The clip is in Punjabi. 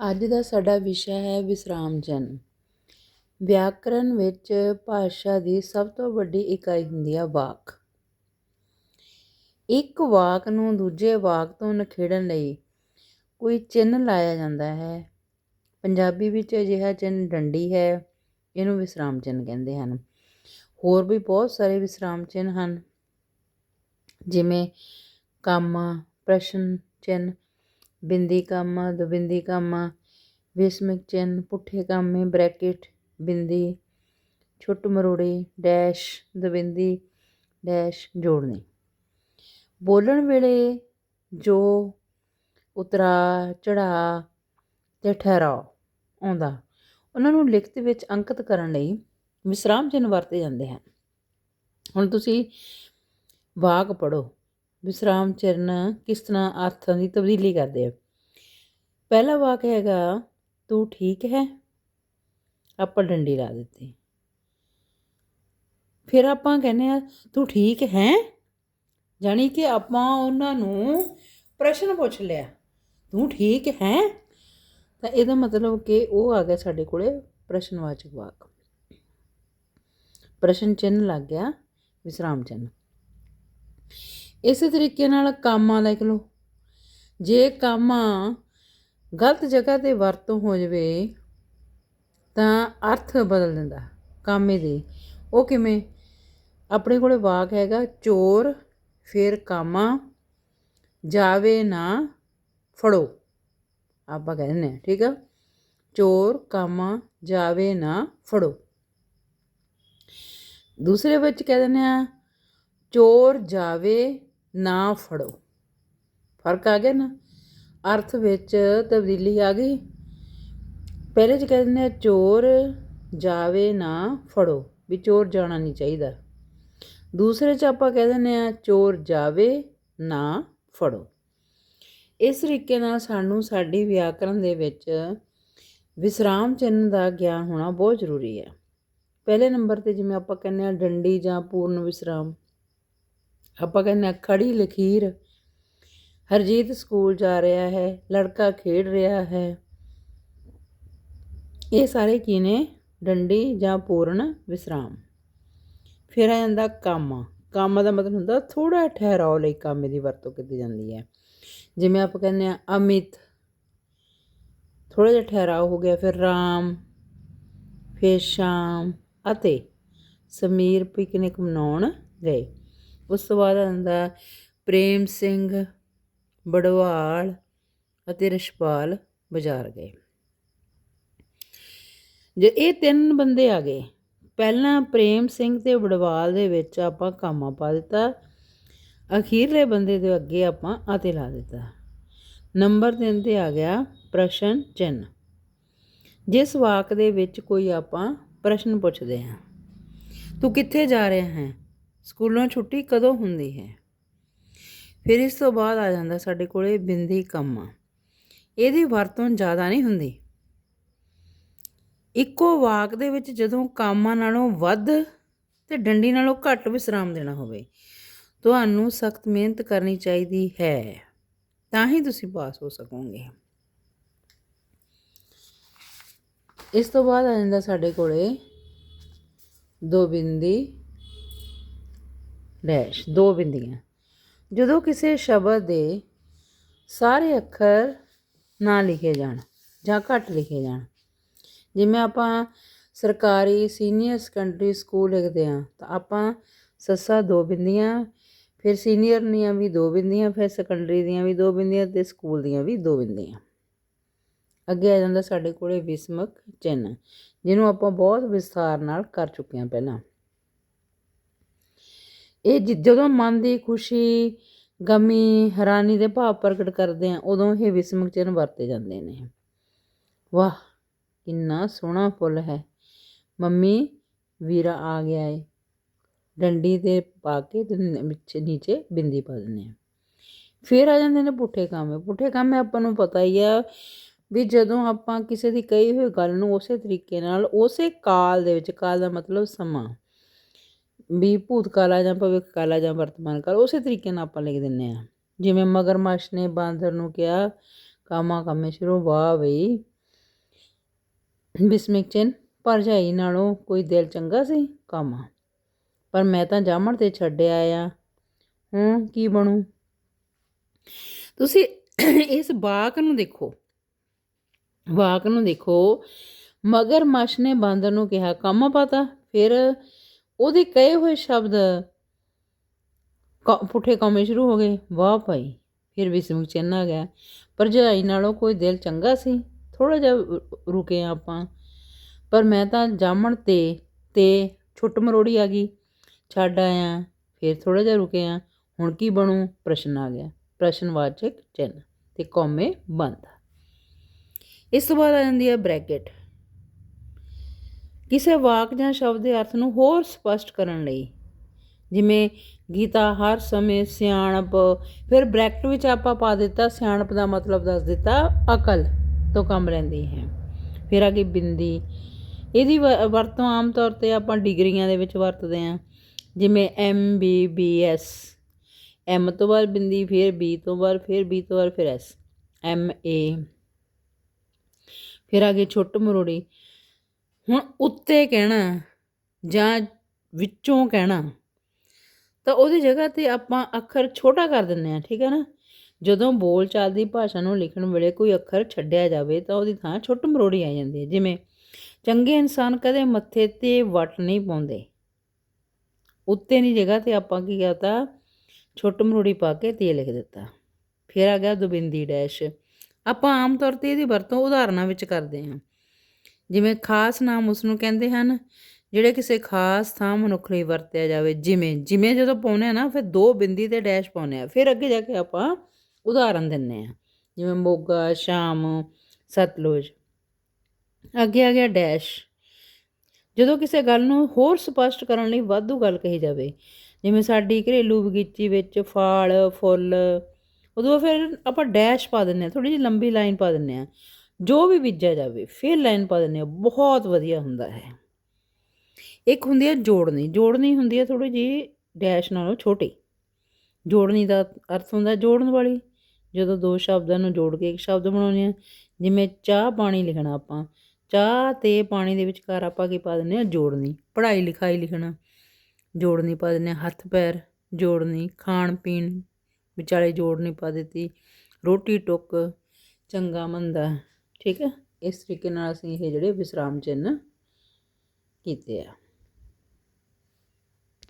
ਅੱਜ ਦਾ ਸਾਡਾ ਵਿਸ਼ਾ ਹੈ ਵਿਸਰਾਮ ਚਿੰਨ੍ਹ ਵਿਆਕਰਣ ਵਿੱਚ ਭਾਸ਼ਾ ਦੀ ਸਭ ਤੋਂ ਵੱਡੀ ਇਕਾਈ ਹੁੰਦੀ ਹੈ ਵਾਕ। ਇੱਕ ਵਾਕ ਨੂੰ ਦੂਜੇ ਵਾਕ ਤੋਂ ਨਿਖੇੜਨ ਲਈ ਕੋਈ ਚਿੰਨ੍ਹ ਲਾਇਆ ਜਾਂਦਾ ਹੈ। ਪੰਜਾਬੀ ਵਿੱਚ ਅਜਿਹਾ ਚਿੰਨ੍ਹ ਡੰਡੀ ਹੈ, ਇਹਨੂੰ ਵਿਸਰਾਮ ਚਿੰਨ੍ਹ ਕਹਿੰਦੇ ਹਨ। ਹੋਰ ਵੀ ਬਹੁਤ ਸਾਰੇ ਵਿਸਰਾਮ ਚਿੰਨ੍ਹ ਹਨ, ਜਿਵੇਂ ਕਾਮਾ, ਪ੍ਰਸ਼ਨ ਚਿੰਨ੍ਹ ਬਿੰਦੀ ਕਾਮਾ, ਦਬਿੰਦੀ ਕਾਮਾ, ਵਿਸਮਿਕ ਚਿੰਨ੍ਹ, ਪੁੱਠੇ ਕਾਮੇ, ਬ੍ਰੈਕਟ, ਬਿੰਦੀ, ਛੁੱਟ ਮਰੋੜੀ, ਡੈਸ਼, ਦੁਬਿੰਦੀ, ਡੈਸ਼ ਜੋੜਨੀ। ਬੋਲਣ ਵੇਲੇ ਜੋ ਉਤਰਾ, ਚੜਾ ਤੇ ਠਹਿਰਾਓ, ਆਉਂਦਾ। ਉਹਨਾਂ ਨੂੰ ਲਿਖਤ ਵਿੱਚ ਅੰਕਿਤ ਕਰਨ ਲਈ ਵਿਸਰਾਮ ਚਿੰਨ੍ਹ ਵਰਤੇ ਜਾਂਦੇ ਹਨ। ਹੁਣ ਤੁਸੀਂ ਵਾਕ ਪੜੋ ਵਿਸਰਾਮ ਚਰਨ ਕਿਸ ਤਰ੍ਹਾਂ ਅਰਥਾਂ ਦੀ ਤਬਦੀਲੀ ਕਰਦੇ ਆ। ਪਹਿਲਾ ਵਾਕ ਹੈਗਾ, ਤੂੰ ਠੀਕ ਹੈ? ਆਪਾਂ ਡੰਡੀ ਲਾ ਦਿੱਤੀ। ਫਿਰ ਆਪਾਂ ਕਹਿੰਦੇ ਆ, ਤੂੰ ਠੀਕ ਹੈ? ਜਾਨੀ ਕਿ ਆਪਾਂ ਉਹਨਾਂ ਨੂੰ ਪ੍ਰਸ਼ਨ ਪੁੱਛ ਲਿਆ, ਤੂੰ ਠੀਕ ਹੈ? ਤਾਂ ਇਹਦਾ ਮਤਲਬ ਕਿ ਉਹ ਆ ਗਿਆ ਸਾਡੇ ਕੋਲੇ ਪ੍ਰਸ਼ਨਵਾਚਕ ਵਾਕ। ਪ੍ਰਸ਼ਨ ਚਿੰਨ੍ਹ ਲੱਗ ਗਿਆ, ਵਿਸਰਾਮ ਚਿੰਨ੍ਹ ਇਸੇ ਤਰੀਕੇ ਨਾਲ ਕਾਮਾ ਲਿਖ ਲਓ ਜੇ ਕਾਮਾ ਗਲਤ ਜਗ੍ਹਾ ਤੇ ਵਰਤੋਂ ਹੋ ਜਾਵੇ, ਤਾਂ ਅਰਥ ਬਦਲ ਦਿੰਦਾ, ਕਾਮੇ ਦੇ ਉਹ ਕਿਵੇਂ? ਆਪਣੇ ਕੋਲੇ ਵਾਕ ਹੈਗਾ, ਚੋਰ ਫਿਰ ਕਾਮਾ ਜਾਵੇ ਨਾ ਫੜੋ। ਆਪਾਂ ਕਹਿੰਦੇ ਆ ਠੀਕ ਆ? ਚੋਰ ਕਾਮਾ ਜਾਵੇ ਨਾ ਫੜੋ। ਦੂਸਰੇ ਵਿੱਚ ਕਹਿ ਦਿੰਦੇ ਆ ਚੋਰ ਜਾਵੇ ਨਾ ਫੜੋ। ਫ਼ਰਕ ਆ ਗਿਆ ਨਾ? ਅਰਥ ਵਿੱਚ ਤਬਦੀਲੀ ਆ ਗਈ। ਪਹਿਲੇ ਚ ਕਹਿ ਦਿੰਦੇ ਆ, ਚੋਰ ਜਾਵੇ ਨਾ ਫੜੋ, ਵੀ ਚੋਰ ਜਾਣਾ ਨਹੀਂ ਚਾਹੀਦਾ। ਦੂਸਰੇ ਚ ਆਪਾਂ ਕਹਿ ਦਿੰਦੇ ਆ, ਚੋਰ ਜਾਵੇ ਨਾ ਫੜੋ। ਇਸ ਤਰੀਕੇ ਨਾਲ ਸਾਨੂੰ ਸਾਡੀ ਵਿਆਕਰਣ ਦੇ ਵਿੱਚ ਵਿਸਰਾਮ ਚਿੰਨ੍ਹ ਦਾ ਗਿਆਨ ਹੋਣਾ ਬਹੁਤ ਜ਼ਰੂਰੀ ਹੈ। ਪਹਿਲੇ ਨੰਬਰ ਤੇ ਜਿਵੇਂ ਆਪਾਂ ਕਹਿੰਦੇ ਆ, ਡੰਡੀ ਜਾਂ ਪੂਰਨ ਵਿਸਰਾਮ। ਆਪਾਂ ਕਹਿੰਦੇ ਆ ਖੜੀ ਲਖੀਰ ਹਰਜੀਤ ਸਕੂਲ ਜਾ ਰਿਹਾ ਹੈ, ਲੜਕਾ ਖੇਡ ਰਿਹਾ ਹੈ। ਇਹ ਸਾਰੇ ਕੀ ਨੇ ਡੰਡੀ ਜਾਂ ਪੂਰਨ ਵਿਸਰਾਮ। ਫਿਰ ਆ ਜਾਂਦਾ ਕਾਮਾ। ਕਾਮਾ ਦਾ ਮਤਲਬ ਹੁੰਦਾ ਥੋੜਾ ਠਹਿਰਾਓ ਲਈ ਕਾਮੇ ਦੀ ਵਰਤੋਂ ਕੀਤੀ ਜਾਂਦੀ ਹੈ। ਜਿਵੇਂ ਆਪਾਂ ਕਹਿੰਦੇ ਆ ਅਮਿਤ। ਥੋੜਾ ਜਿਹਾ ਠਹਿਰਾਓ ਹੋ ਗਿਆ, ਫਿਰ ਰਾਮ, ਫਿਰ ਸ਼ਾਮ ਅਤੇ ਸਮੀਰ ਪਿਕਨਿਕ ਮਨਾਉਣ ਗਏ। ਉਸ ਤੋਂ ਬਾਅਦ ਆਉਂਦਾ ਪ੍ਰੇਮ ਸਿੰਘ, ਬੜਵਾਲ ਅਤੇ ਰਸ਼ਪਾਲ ਬਾਜ਼ਾਰ ਗਏ। ਜੇ ਇਹ ਤਿੰਨ ਬੰਦੇ ਆ ਗਏ, ਪਹਿਲਾਂ ਪ੍ਰੇਮ ਸਿੰਘ ਤੇ ਬੜਵਾਲ ਦੇ ਵਿੱਚ ਆਪਾਂ ਕਾਮਾ ਪਾ ਦਿੱਤਾ, ਅਖੀਰਲੇ ਬੰਦੇ ਦੇ ਅੱਗੇ ਆਪਾਂ ਅਤੇ ਲਾ ਦਿੱਤਾ। ਨੰਬਰ 3 ਤੇ ਆ ਗਿਆ ਪ੍ਰਸ਼ਨ ਚਿੰਨ ਜਿਸ ਵਾਕ ਦੇ ਵਿੱਚ ਕੋਈ ਆਪਾਂ ਪ੍ਰਸ਼ਨ ਪੁੱਛਦੇ ਹਾਂ, ਤੂੰ ਕਿੱਥੇ ਜਾ ਰਿਹਾ ਹੈ? ਸਕੂਲੋਂ ਛੁੱਟੀ ਕਦੋਂ ਹੁੰਦੀ ਹੈ? ਫਿਰ ਇਸ ਤੋਂ ਬਾਅਦ ਆ ਜਾਂਦਾ ਸਾਡੇ ਕੋਲੇ ਬਿੰਦੀ ਕਾਮਾ। ਇਹਦੀ ਵਰਤੋਂ ਜ਼ਿਆਦਾ ਨਹੀਂ ਹੁੰਦੀ। ਇੱਕੋ ਵਾਕ ਦੇ ਵਿੱਚ ਜਦੋਂ ਕਾਮਾ ਨਾਲੋਂ ਵੱਧ ਤੇ ਡੰਡੀ ਨਾਲੋਂ ਘੱਟ ਵਿਸਰਾਮ ਦੇਣਾ ਹੋਵੇ, ਤੁਹਾਨੂੰ ਸਖਤ ਮਿਹਨਤ ਕਰਨੀ ਚਾਹੀਦੀ ਹੈ। ਤਾਂ ਹੀ ਤੁਸੀਂ ਪਾਸ ਹੋ ਸਕੋਗੇ। ਇਸ ਤੋਂ ਬਾਅਦ ਆ ਜਾਂਦਾ ਸਾਡੇ ਕੋਲੇ ਦੋ ਬਿੰਦੀ। ਡੈਸ਼ ਦੋ ਬਿੰਦੀਆਂ। ਜਦੋਂ ਕਿਸੇ ਸ਼ਬਦ ਦੇ ਸਾਰੇ ਅੱਖਰ ਨਾ ਲਿਖੇ ਜਾਣ ਜਾਂ ਘੱਟ ਲਿਖੇ ਜਾਣ, ਜਿਵੇਂ ਆਪਾਂ ਸਰਕਾਰੀ ਸੀਨੀਅਰ ਸੈਕੰਡਰੀ ਸਕੂਲ ਲਿਖਦੇ ਆ ਤਾਂ ਆਪਾਂ ਸੱਸਾ ਦੋ ਬਿੰਦੀਆਂ, ਫਿਰ ਸੀਨੀਅਰ ਦੀਆਂ ਵੀ ਦੋ ਬਿੰਦੀਆਂ, ਫਿਰ ਸੈਕੰਡਰੀ ਦੀਆਂ ਵੀ ਦੋ ਬਿੰਦੀਆਂ ਤੇ ਸਕੂਲ ਦੀਆਂ ਵੀ ਦੋ ਬਿੰਦੀਆਂ। ਅੱਗੇ ਆ ਜਾਂਦਾ ਸਾਡੇ ਕੋਲੇ ਵਿਸਮਕ ਚਿੰਨ ਜਿਹਨੂੰ ਆਪਾਂ ਬਹੁਤ ਵਿਸਥਾਰ ਨਾਲ ਕਰ ਚੁੱਕੇ ਹਾਂ ਪਹਿਲਾਂ। ਇਹ ਜਦੋਂ ਮਨ ਦੀ ਖੁਸ਼ੀ, ਗਮੀ, ਹੈਰਾਨੀ ਦੇ ਭਾਵ ਪ੍ਰਗਟ ਕਰਦੇ ਆ, ਉਦੋਂ ਇਹ ਵਿਸਮਕ ਚਿੰਨ ਵਰਤੇ ਜਾਂਦੇ ਨੇ। ਵਾਹ, ਕਿੰਨਾ ਸੋਹਣਾ ਫੁੱਲ ਹੈ। ਮੰਮੀ, ਵੀਰਾ ਆ ਗਿਆ ਏ। ਡੰਡੀ ਤੇ ਪਾ ਕੇ ਤੇ ਵਿੱਚ, ਨੀਚੇ ਬਿੰਦੀ ਪਾ ਦਿੰਦੇ ਆ। ਫਿਰ ਆ ਜਾਂਦੇ ਨੇ ਪੁੱਠੇ ਕਾਮੇ। ਪੁੱਠੇ ਕਾਮੇ ਆਪਾਂ ਨੂੰ ਪਤਾ ਹੀ ਆ ਵੀ ਜਦੋਂ ਆਪਾਂ ਕਿਸੇ ਦੀ ਕਹੀ ਹੋਈ ਗੱਲ ਨੂੰ ਉਸੇ ਤਰੀਕੇ ਨਾਲ, ਉਸੇ ਕਾਲ ਦੇ ਵਿੱਚ, ਕਾਲ ਦਾ ਮਤਲਬ ਸਮਾਂ। ਵੀ ਭੂਤ ਕਾਲਾ ਜਾਂ ਭਵਿੱਖ ਕਾਲਾ ਜਾਂ ਵਰਤਮਾਨ ਕਾਲ ਉਸੇ ਤਰੀਕੇ ਨਾਲ ਆਪਾਂ ਲਿਖ ਦਿੰਨੇ ਆ ਜਿਵੇਂ ਮਗਰਮੱਛ ਨੇ ਬਾਂਦਰ ਨੂੰ ਕਿਹਾ, ਕਾਮਾ ਕਾਮੇ ਸ਼ੁਰੂ ਵਾਹ ਬਈ ਬਿਸਮਿਕ ਚਿੰਨ ਭਰਜਾਈ ਨਾਲੋਂ ਕੋਈ ਦਿਲ ਚੰਗਾ ਸੀ? ਕਾਮਾ। ਪਰ ਮੈਂ ਤਾਂ ਜਾਮਣ ਤੇ ਛੱਡਿਆ ਆ। ਹੂੰ, ਕੀ ਬਣੂ? ਤੁਸੀਂ ਇਸ ਬਾਕ ਨੂੰ ਦੇਖੋ। ਵਾਕ ਨੂੰ ਦੇਖੋ। ਮਗਰਮੱਛ ਨੇ ਬਾਂਦਰ ਨੂੰ ਕਿਹਾ, ਕੰਮ ਪਤਾ, ਫਿਰ ਉਹਦੇ ਕਹੇ ਹੋਏ ਸ਼ਬਦ ਕ- ਪੁੱਠੇ ਕੌਮੇ ਸ਼ੁਰੂ ਹੋ ਗਏ। ਵਾਹ ਭਾਈ, ਫਿਰ ਵੀ ਸਮੁਖ ਚਿੰਨ ਆ ਗਿਆ। ਭਰਜਾਈ ਨਾਲੋਂ ਕੋਈ ਦਿਲ ਚੰਗਾ ਸੀ। ਥੋੜਾ ਜਿਹਾ ਰੁ- ਰੁਕੇ ਆਪਾਂ। ਪਰ ਮੈਂ ਤਾਂ ਜਾਮਣ ਤੇ ਤੇ ਛੁੱਟ ਮਰੋੜੀ ਆ ਗਈ। ਛੱਡ ਆਇਆ, ਫਿਰ ਥੋੜਾ ਜਿਹਾ ਰੁਕੇ ਆ ਹੁਣ ਕੀ ਬਣੂ? ਪ੍ਰਸ਼ਨ ਆ ਗਿਆ। ਪ੍ਰਸ਼ਨਵਾਚਕ ਚਿੰਨ ਤੇ ਕੌਮੇ ਬੰਦ। ਇਸ ਤੋਂ ਬਾਅਦ ਆ ਜਾਂਦੀ ਹੈ ਬ੍ਰੈਕਟ। ਕਿਸੇ ਵਾਕ ਜਾਂ ਸ਼ਬਦ ਦੇ ਅਰਥ ਨੂੰ ਹੋਰ ਸਪਸ਼ਟ ਕਰਨ ਲਈ। ਜਿਵੇਂ ਗੀਤਾ, ਹਰ ਸਮੇਂ ਸਿਆਣਪ, ਫਿਰ ਬ੍ਰੈਕਟ ਵਿੱਚ ਆਪਾਂ ਪਾ ਦਿੱਤਾ, ਸਿਆਣਪ ਦਾ ਮਤਲਬ ਦੱਸ ਦਿੱਤਾ, ਅਕਲ ਤੋਂ ਕੰਮ ਲੈਂਦੀ ਹੈ। ਫਿਰ ਅੱਗੇ ਬਿੰਦੀ, ਇਹਦੀ ਵ- ਵਰਤੋਂ ਆਮ ਤੌਰ ਤੇ ਆਪਾਂ ਡਿਗਰੀਆਂ ਦੇ ਵਿੱਚ ਵਰਤਦੇ ਹਾਂ। ਜਿਵੇਂ M, B B, S. M ਤੋਂ ਬਾਅਦ ਬਿੰਦੀ, ਫਿਰ ਬੀ ਤੋਂ ਬਾਅਦ, ਫਿਰ ਬੀ ਤੋਂ ਬਾਅਦ, ਫਿਰ ਐਸ। ਐਮ, ਏ। ਫਿਰ ਅੱਗੇ ਛੁੱਟ ਮਰੋੜੀ। ਹੁਣ ਉੱਤੇ ਕਹਿਣਾ ਜਾਂ ਵਿੱਚੋਂ ਕਹਿਣਾ, ਤਾਂ ਉਹਦੀ ਜਗ੍ਹਾ ਤੇ ਆਪਾਂ ਅੱਖਰ ਛੋਟਾ ਕਰ ਦਿੰਦੇ ਆ ਠੀਕ ਹੈ ਨਾ? ਜਦੋਂ ਬੋਲ ਚਾਲ ਦੀ ਭਾਸ਼ਾ ਨੂੰ ਲਿਖਣ ਵੇਲੇ ਕੋਈ ਅੱਖਰ ਛੱਡਿਆ ਜਾਵੇ, ਤਾਂ ਉਹਦੀ ਥਾਂ ਛੁੱਟ ਮਰੋੜੀ ਆ ਜਾਂਦੀ ਹੈ। ਜਿਵੇਂ, ਚੰਗੇ ਇਨਸਾਨ ਕਦੇ ਮੱਥੇ ਤੇ ਵਟ ਨਹੀਂ ਪਾਉਂਦੇ। ਉੱਤੇ ਦੀ ਜਗ੍ਹਾ ਤੇ ਆਪਾਂ ਕੀ ਕਰਤਾ? ਛੁੱਟ ਮਰੋੜੀ ਪਾ ਕੇ ਤੇ ਲਿਖ ਦਿੱਤਾ। ਫਿਰ ਆ ਗਿਆ ਦੁਬਿੰਦੀ ਡੈਸ਼। ਆਪਾਂ ਆਮ ਤੌਰ ਤੇ ਇਹਦੀ ਵਰਤੋਂ ਉਦਾਹਰਨਾਂ ਵਿੱਚ ਕਰਦੇ ਹਾਂ। ਜਿਵੇਂ ਖਾਸ ਨਾਮ ਉਸ ਨੂੰ ਕਹਿੰਦੇ ਹਨ, ਜਿਹੜੇ ਕਿਸੇ ਖਾਸ ਥਾਂ ਮਨੁੱਖ ਲਈ ਵਰਤਿਆ ਜਾਵੇ, ਜਿਵੇਂ ਜਿਵੇਂ ਜਦੋਂ ਪਾਉਂਦੇ ਆ ਨਾ, ਫਿਰ ਦੋ ਬਿੰਦੀ ਤੇ ਡੈਸ਼ ਪਾਉਂਦੇ ਆ ਫਿਰ ਅੱਗੇ ਜਾ ਕੇ ਆਪਾਂ ਉਦਾਹਰਨ ਦਿੰਨੇ ਆ ਜਿਵੇਂ ਮੋਗਾ, ਸ਼ਾਮ, ਸਤਲੁਜ, ਅੱਗੇ ਆ ਗਿਆ ਡੈਸ਼। ਜਦੋਂ ਕਿਸੇ ਗੱਲ ਨੂੰ ਹੋਰ ਸਪਸ਼ਟ ਕਰਨ ਲਈ ਵਾਧੂ ਗੱਲ ਕਹੀ ਜਾਵੇ, ਜਿਵੇਂ ਸਾਡੀ ਘਰੇਲੂ ਬਗੀਚੀ ਵਿੱਚ ਫਾਲ, ਫੁੱਲ, ਉਦੋਂ ਫਿਰ ਆਪਾਂ ਡੈਸ਼ ਪਾ ਦਿੰਨੇ ਆ ਥੋੜੀ ਜਿਹੀ ਲੰਬੀ ਲਾਈਨ ਪਾ ਦਿੰਨੇ ਆ ਜੋ ਵੀ ਬੀਜਿਆ ਜਾਵੇ, ਫਿਰ ਲਾਈਨ ਪਾ ਦਿੰਦੇ ਆ ਬਹੁਤ ਵਧੀਆ ਹੁੰਦਾ ਹੈ। ਇੱਕ ਹੁੰਦੀ ਹੈ ਜੋੜਨੀ ਜੋੜਨੀ ਹੁੰਦੀ ਹੈ ਥੋੜੀ ਜਿਹੀ ਡੈਸ਼ ਨਾਲੋਂ ਛੋਟੀ। ਜੋੜਨੀ ਦਾ ਅਰਥ ਹੁੰਦਾ ਜੋੜਨ ਵਾਲੀ। ਜਦੋਂ ਦੋ ਸ਼ਬਦਾਂ ਨੂੰ ਜੋੜ ਕੇ ਇੱਕ ਸ਼ਬਦ ਬਣਾਉਂਦੇ ਆ ਜਿਵੇਂ ਚਾਹ ਪਾਣੀ ਲਿਖਣਾ ਆਪਾਂ, ਚਾਹ ਤੇ ਪਾਣੀ ਦੇ ਵਿਚਕਾਰ ਆਪਾਂ ਕੀ ਪਾ ਦਿੰਦੇ ਆ ਜੋੜਨੀ, ਪੜ੍ਹਾਈ ਲਿਖਾਈ ਲਿਖਣਾ। ਜੋੜਨੀ ਪਾ ਦਿੰਦੇ ਆ ਹੱਥ ਪੈਰ, ਜੋੜਨੀ, ਖਾਣ ਪੀਣ, ਵਿਚਾਲੇ ਜੋੜਨੀ ਪਾ ਦਿੱਤੀ, ਰੋਟੀ ਟੁੱਕ, ਚੰਗਾ ਮੰਦਾ। ਠੀਕ ਹੈ? ਇਸ ਤਰੀਕੇ ਨਾਲ ਅਸੀਂ ਇਹ ਜਿਹੜੇ ਵਿਸਰਾਮ ਚਿੰਨ੍ਹ ਕੀਤੇ ਆ।